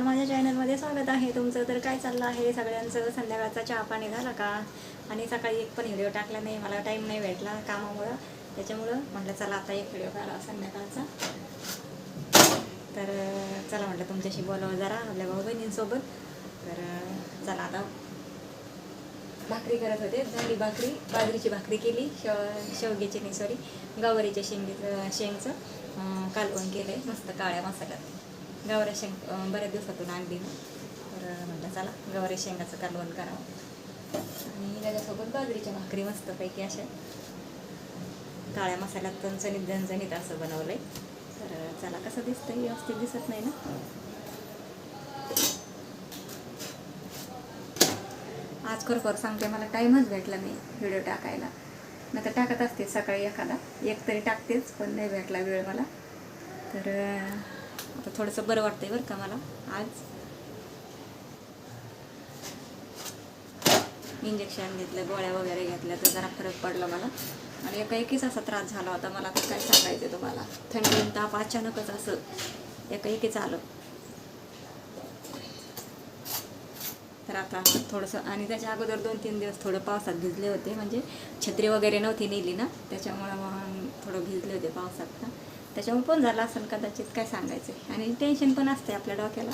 नमस्कार माझ्या चॅनलमध्ये स्वागत आहे. तुमचं तर काय चाललं आहे? सगळ्यांचं संध्याकाळचा चहा पाणी झाला का? आणि सकाळी एक पण व्हिडिओ टाकला नाही. मला टाईम नाही भेटला कामामुळं. त्याच्यामुळं म्हटलं चला आता एक व्हिडिओ काढा संध्याकाळचा. तर चला म्हटलं तुमच्याशी बोलावं जरा आपल्या भाऊ बहिणींसोबत. तर चला आता भाकरी करत होते. झाली भाकरी. बाजरीची भाकरी केली. शेव शेवग्याची नाही सॉरी गवारीच्या शेंगीचं शेंगचं कालवण केलं आहे मस्त काळ्या मसाल्यात. गवाऱ्या शेंग बऱ्याच दिवसातून आणली ना तर म्हटलं चला गवारी शेंगाचं कालवण करावं. आणि त्याच्यासोबत बाजरीच्या भाकरी मस्तपैकी अशा. काळ्या मसाल्यात पण चणीत झणझणीत असं बनवलं आहे तर चला कसं दिसतं व्यवस्थित दिसत नाही ना? आज खरोखर सांगते मला टाईमच भेटला नाही व्हिडिओ टाकायला. नाही तर टाकत असते सकाळी एखादा. एक तरी टाकतेच पण नाही भेटला वेळ मला. तर आता थोडंसं बरं वाटतंय बरं का मला आज. इंजेक्शन घेतलं गोळ्या वगैरे घेतल्या तर जरा फरक पडला मला. आणि एका एकीच असा त्रास झाला होता. मला आता काय सांगायचं तुम्हाला? थंडी ताप अचानकच असं एका एकीच आलं. तर आता थोडंसं आणि त्याच्या अगोदर दोन तीन दिवस थोडं पावसात भिजले होते. म्हणजे छत्री वगैरे नव्हती नेली ना त्याच्यामुळं मग थोडं भिजले होते पावसात ना. त्याच्यामुळे पण झालं असेल कदाचित काय सांगायचं आणि टेन्शन पण असते आपल्या डोक्याला.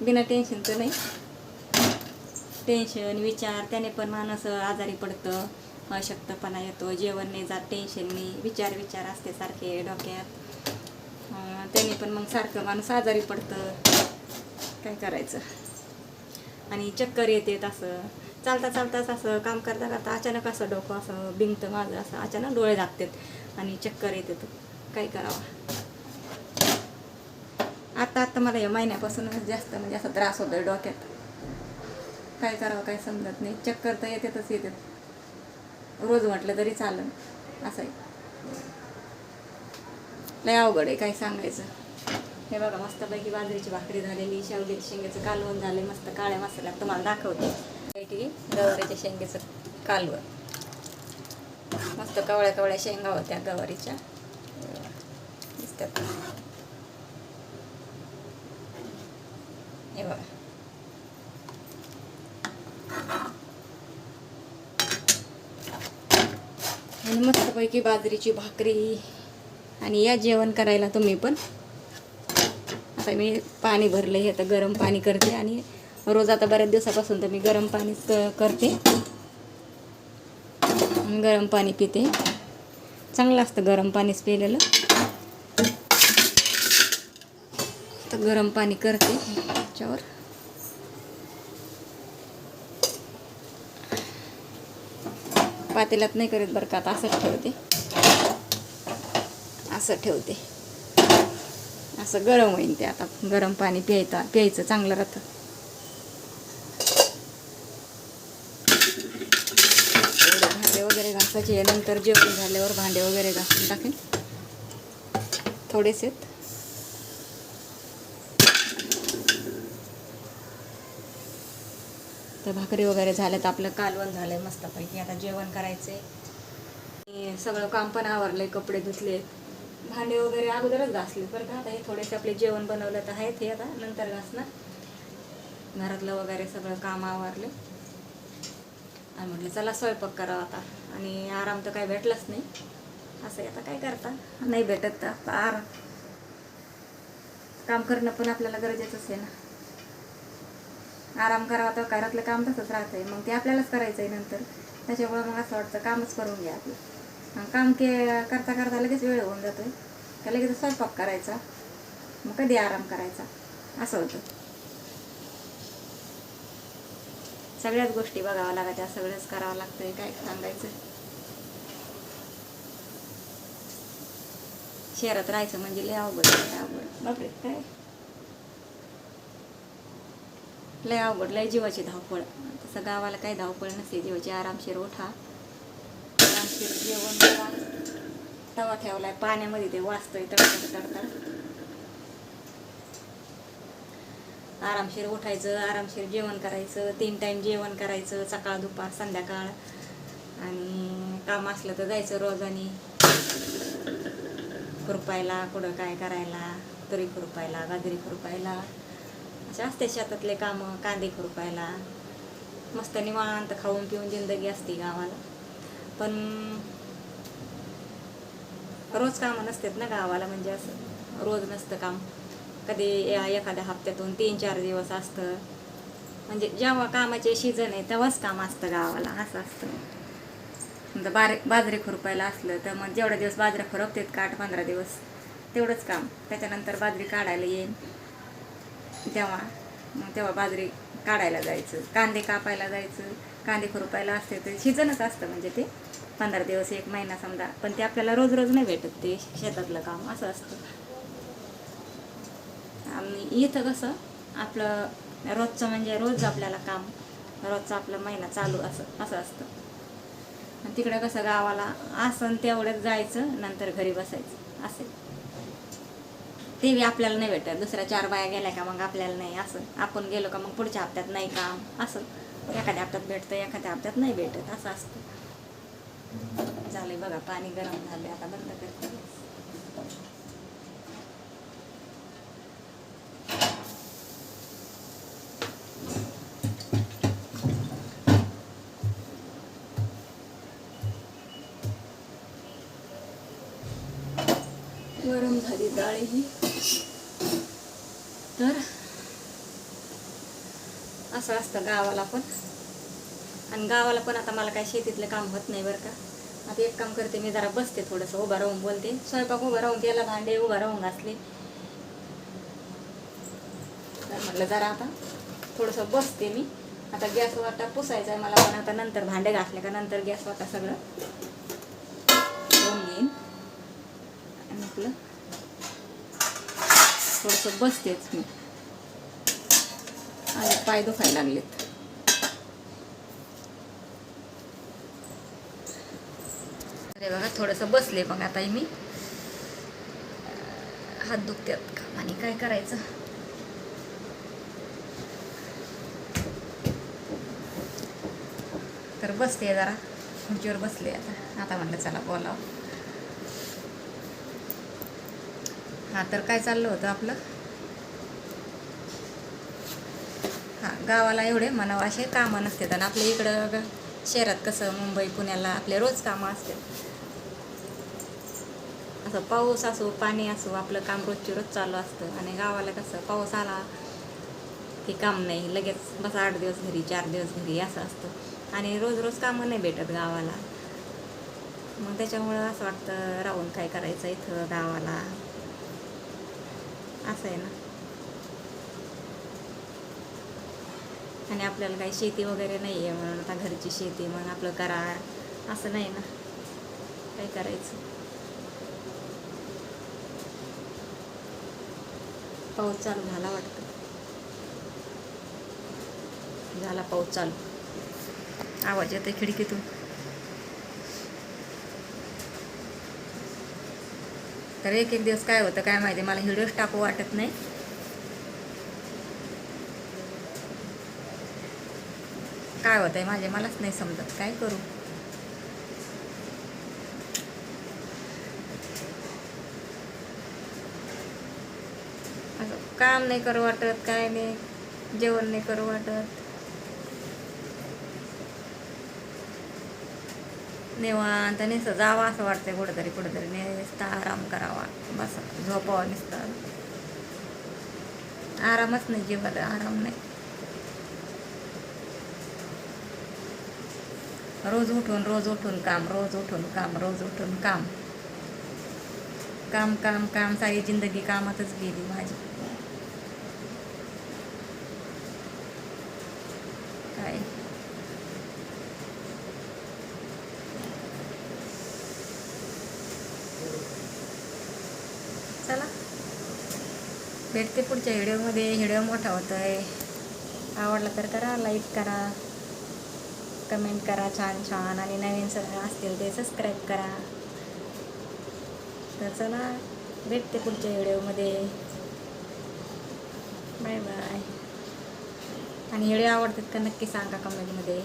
बिना टेन्शनचं नाही. टेन्शन विचार त्याने पण माणूस आजारी पडतं अशक्तपणा येतो जेवण नाही जात टेन्शन नाही. विचार विचार असते सारखे डोक्यात. त्याने पण मग सारखं माणूस आजारी पडतं. काय करायचं? आणि चक्कर येते असं चालता चालताच असं काम करता करता अचानक असं डोकं असं बिंगतं माझं असं अचानक डोळे लागतात आणि चक्कर येते तर काय करावं? आता आता मला या महिन्यापासूनच जास्त म्हणजे असा त्रास होतो डोक्यात. काय करावं काय समजत नाही. चक्कर तर येतातच येतात. रोज म्हटलं तरी चालन. असं आहे लय अवघड आहे काय सांगायचं. हे बघा मस्तपैकी बाजरीची भाकरी झालेली शेवग्याच्या शेंग्याचं कालवण झाले मस्त काळ्या मसाल्यात तुम्हाला दाखवते. पैकी गवारीच्या शेंग्याचं कालवण. मस्त कवळ्या कवळ्या शेंगा होत्या गवारीच्या. दिसतात हे बघा आणि मस्तपैकी बाजरीची भाकरी आणि या जेवण करायला तुम्ही पण. आता मी पाणी भरलं हे तर गरम पाणी करते आणि रोज आता बऱ्याच दिवसापासून तर मी गरम पाणीच क- करते. गरम पाणी पिते. चांगलं असतं गरम पाणीच पिलेलं. गरम पाणी करते त्याच्यावर पातेल्यात नाही करत बरं का आता असंच ठेवते. असं ठेवते. असं गरम होईन ते आता गरम पाणी प्यायता प्यायचं चांगलं राहतं. भांडे वगैरे घासायचे नंतर जेवण झाल्यावर भांडे वगैरे घासून टाकेन. थोडेसे. तर भाकरी वगैरे झाल्यात आपलं कालवण झालं आहे मस्तपैकी. आता जेवण करायचं आहे सगळं काम पण आवरलंय कपडे धुतले. भांडे वगैरे अगोदरच घासले. बरं का आता हे थोडेसे आपले जेवण बनवलं तर आहेत हे आता नंतर घासणार. घरातलं वगैरे सगळं काम आवरलं. आणि म्हटलं चला स्वयंपाक करावा आता. आणि आराम तर काय भेटलाच नाही. असं आता काय करता? नाही भेटत तर आराम काम करणं पण आपल्याला गरजेचंच आहे ना. आराम करावा तर घरातलं काम तसंच राहतंय. मग ते आपल्यालाच करायचं आहे नंतर. त्याच्यामुळं मग असं वाटतं कामच करून घ्या आपलं. काम के करता करता लगेच वेळ होऊन जातोय. का लगेच स्वयंपाक करायचा. मग कधी आराम करायचा. असं होतं. सगळ्याच गोष्टी बघाव्या लागायच्या. सगळंच करावं लागतंय. काय सांगायचं? शहरात राहायचं म्हणजे लय अवघड लय अवघड. बापरे काय? लय आवड लय जीवाची धावपळ. तसं गावाला काही धावपळ नसते जीवाची आरामशीर उठा. आरामशीर जेवण करा. तवा ठेवलाय पाण्यामध्ये ते वाचतोय तडतड तडतड. आरामशीर उठायचं आरामशीर जेवण करायचं तीन टाईम जेवण करायचं सकाळ दुपार संध्याकाळ. आणि काम असलं तर जायचं रोजानी. खुरपायला कुठं काय करायला तुरी खुरपायला गाजरी खुरपायला. असते शेतातले कामं कांदे खुरपायला. मस्त निवांत खाऊन पिऊन जिंदगी असते गावाला. पण रोज कामं नसतात ना गावाला म्हणजे असं. रोज नसतं काम. कधी एखाद्या हप्त्यातून तीन चार दिवस असतं. म्हणजे जेव्हा कामाचे सीझन आहे तेव्हाच काम असतं गावाला. असं असतं. समजा बारे बाजरी खुरपायला असलं तर मग जेवढे दिवस बाजऱ्या खुरपतात का आठ पंधरा दिवस तेवढंच काम. त्याच्यानंतर बाजरी काढायला येईल तेव्हा मग तेव्हा बाजरी काढायला जायचं. कांदे कापायला जायचं. कांदे खुरपायला असते तर शिजनच असतं म्हणजे ते. पंधरा दिवस एक महिना समजा. पण ते आपल्याला रोज रोज नाही भेटत ते शेतातलं काम. असं असतं. आणि इथं कसं आपलं रोजचं म्हणजे रोज आपल्याला काम. रोजचं आपलं महिना चालू असं असं असतं. तिकडं कसं गावाला असं तेवढंच जायचं नंतर घरी बसायचं. असेल ते बी आपल्याला नाही भेटत. दुसऱ्या चार बाया गेल्या का मग आपल्याला नाही असं. आपण गेलो का मग पुढच्या हप्त्यात नाही काम असं. एखाद्या हप्त्यात भेटतं एखाद्या हप्त्यात नाही भेटत. असं असतं. झालंय बघा पाणी गरम झाले आता बंद करते. गरम झाली डाळ ही. तर असं असतं गावाला पण. आणि गावाला पण आता मला काय शेतीतलं काम होत नाही बरं का. आता एक काम करते मी जरा बसते थोडंसं उभं राहून बोलते. स्वयंपाक उभा राहून गेला भांडे उभा राहून घासले. तर म्हटलं जरा आता थोडंसं बसते मी. आता गॅस वाटा पुसायचा आहे मला पण आता नंतर भांडे घासले का नंतर गॅस वाटा सगळं होऊन घेईन. आणि आपलं थोडंसं बसतेच मी. आणि पाय दुखायला लागलेत. अरे बघा थोडंसं बसले मग आता मी. हात दुखतात का? आणि काय करायचं? तर बसते जरा. खुर्चीवर बसले आता. आता म्हणलं चला बोलावं. हां तर काय चाललं होतं आपलं? हां गावाला एवढे म्हणावं असे कामं नसतात. आणि आपल्या इकडं शहरात कसं मुंबई पुण्याला आपले रोज कामं असतात. असं पाऊस असो पाणी असो आपलं काम रोजची रोज चालू असतं. आणि गावाला कसं पाऊस आला की काम नाही. लगेच बस आठ दिवस घरी चार दिवस घरी असं असतं. आणि रोज रोज कामं नाही भेटत गावाला. मग त्याच्यामुळं असं वाटतं राहून काय करायचं इथं गावाला? असं आहे ना. आणि आपल्याला काही शेती वगैरे नाही आहे म्हणून आता घरची शेती मग आपलं करा असं नाही ना. काय करायचं? पाऊस चालू झाला वाटतं. झाला पाऊस चालू. आवाज येते खिडकीतून. तर एक एक दिवस काय होतं काय माहिती मला हिडच टाकू वाटत नाही. काय होतंय माझे मलाच नाही समजत. काय करू? असं काम नाही करू वाटत काय नाही जेवण नाही करू वाटत. निवांत नुसतं जावं असं वाटतंय कुठंतरी कुठंतरी. निसता आराम करावा. बस झोपावा नुसतं. आरामच नाही जीवाला आराम नाही. रोज उठून रोज उठून काम रोज उठून काम रोज उठून काम. काम काम काम सारी जिंदगी कामातच गेली माझी काय चला भेटते पुढच्या व्हिडिओमध्ये. व्हिडिओ मोठा होतो आहे आवडला तर करा लाईक करा कमेंट करा छान छान. आणि नवीन सगळं असतील ते सबस्क्राईब करा. तर चला भेटते पुढच्या व्हिडिओमध्ये. बाय बाय आणि व्हिडिओ आवडतात का नक्की सांगा कमेंटमध्ये